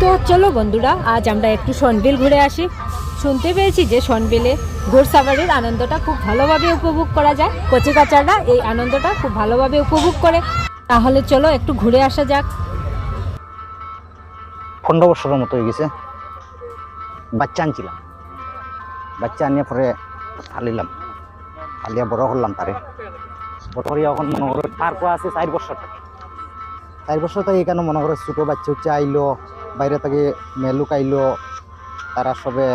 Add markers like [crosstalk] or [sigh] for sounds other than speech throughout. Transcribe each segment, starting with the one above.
তো চলো বন্ধুরা, আজ আমরা একটু সনবিল ঘুরে আসি। শুনতে পেয়েছি যে সনবিলে ঘোড়সাবারির আনন্দটা খুব ভালোভাবে উপভোগ করা যায়। কচি কাচাররা এই আনন্দটা খুব ভালোভাবে উপভোগ করে। তাহলে চলো একটু ঘুরে আসা যাক। বছরের মতো হয়ে গেছে। বাচ্চা আনছিলাম। বাচ্চা আনিয়ে পরে ফালিলাম। ফালিয়া বড় করলাম তারে। বড় এখন মনে করো আছে চার বছর। চার বছর থেকে এখানে মনে করো ছোটো বাচ্চা হচ্ছে, আইলো। বাইরে থেকে মেলুক আইলো তারা সবে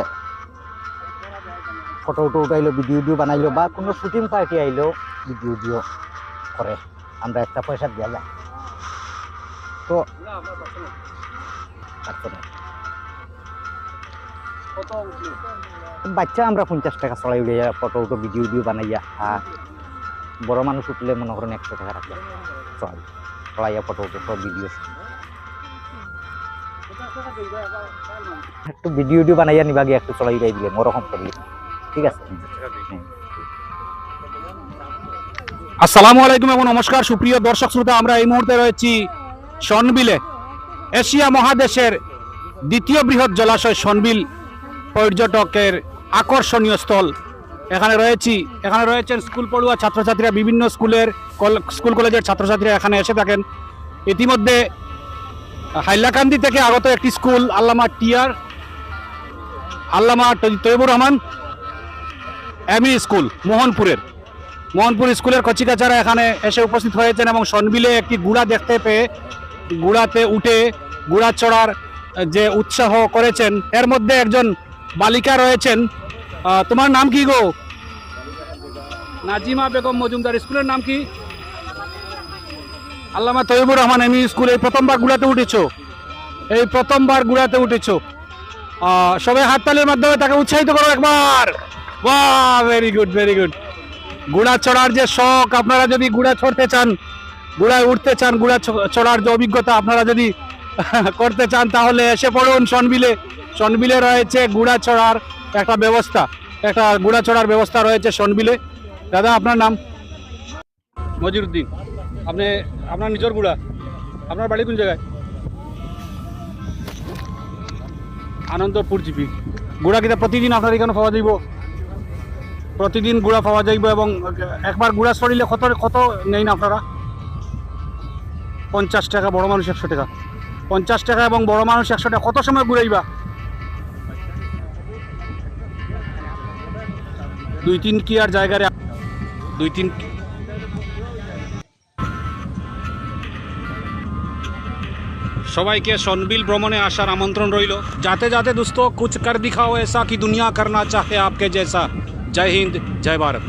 ফটো উটো উঠাইলো ভিডিও উডিও বানাইলো, বা কোনো শুটিং পার্টি আইলো ভিডিও উডিও করে। আমরা একটা পয়সা দেওয়া যায় তো বাচ্চা আমরা পঞ্চাশ টাকা চড়াই উড়িয়া ফটো উটো ভিডিও ভিডিও বানাইয়া, আর বড় মানুষ উঠলে মনে করেন একশো টাকা রাখলাম। চড়াই চড়াইয়া ফটো উটো সব ভিডিও একটু ভিডিও ভিডিও বানাইয়া নিবা গিয়ে একটু চড়াই উড়াই দিলে ওরকম করলি ঠিক আছে? আসসালামু আলাইকুম এবং নমস্কার, সুপ্রিয় দর্শক শ্রোতা, আমরা এই মুহূর্তে রয়েছি সনবিলে এশিয়া মহাদেশের দ্বিতীয় বৃহৎ জলাশয় সনবিল পর্যটকের আকর্ষণীয় স্থল। এখানে রয়েছি, এখানে রয়েছেন স্কুল পড়ুয়া ছাত্রছাত্রীরা, বিভিন্ন স্কুলের কল- স্কুল কলেজের ছাত্রছাত্রীরা এখানে এসে থাকেন। ইতিমধ্যে হাইলাকান্দি থেকে আগত একটি স্কুল, আল্লামা টিয়ার, আল্লামা তৈবুর রহমান এমই স্কুল, মোহনপুরের। মোহনপুর স্কুলের কচিকাচারা এখানে এসে উপস্থিত হয়েছেন এবং সনবিলে একটি গুড়া দেখতে পেয়ে গুড়াতে উঠে গুড়া চড়ার যে উৎসাহ করেছেন, এর মধ্যে একজন বালিকা রয়েছেন। তোমার নাম কি গো? নাজিমা বেগম মজুমদার, স্কুলের নাম কি? আল্লামা তৈবুর রহমান এমই স্কুল এই প্রথমবার গুড়াতে উঠেছো। এই প্রথমবার গুড়াতে উঠেছো। সবাই হাততালির মাধ্যমে তাকে উৎসাহিত করো একবার। বাহ ভেরি গুড ভেরি গুড গুড়া চড়ার যে শখ, আপনারা যদি গুড়া চড়তে চান, গুড়ায় উঠতে চান, গুড়া চড়ার যে অভিজ্ঞতা, আপনারা যদি [laughs] করতে চান, তাহলে এসে পড়ুন সনবিলে। সনবিলে রয়েছে গুড়া চড়ার একটা ব্যবস্থা। একটা গুড়া চড়ার ব্যবস্থা রয়েছে সনবিলে। দাদা, আপনার নাম? মজিরুদ্দিন। আপনি আপনার নিজের গুড়া। আপনার বাড়ি কোন জায়গায়? আনন্দপুর জিপি। গুড়া কিনা প্রতিদিন আপনার এখানে পাওয়া যাইব? প্রতিদিন গুড়া পাওয়া যাইব এবং একবার গুড়া সরিলে কত কত নেই না আপনারা? পঞ্চাশ টাকা, বড় মানুষ একশো টাকা। পঞ্চাশ টাকা এবং বড় মানুষ একশো টাকা। কত সময় ঘুরাইবা? দুই তিন কি আর জায়গায় দুই তিন সবাইকে সনবিল ভ্রমণে আসার আমন্ত্রণ রইল। যাতে যাতে দোস্ত কুচ কর দিখাও, এসা কি দুনিয়া করনা চাহে আপকে জেসা। জয় হিন্দ, জয় ভারত।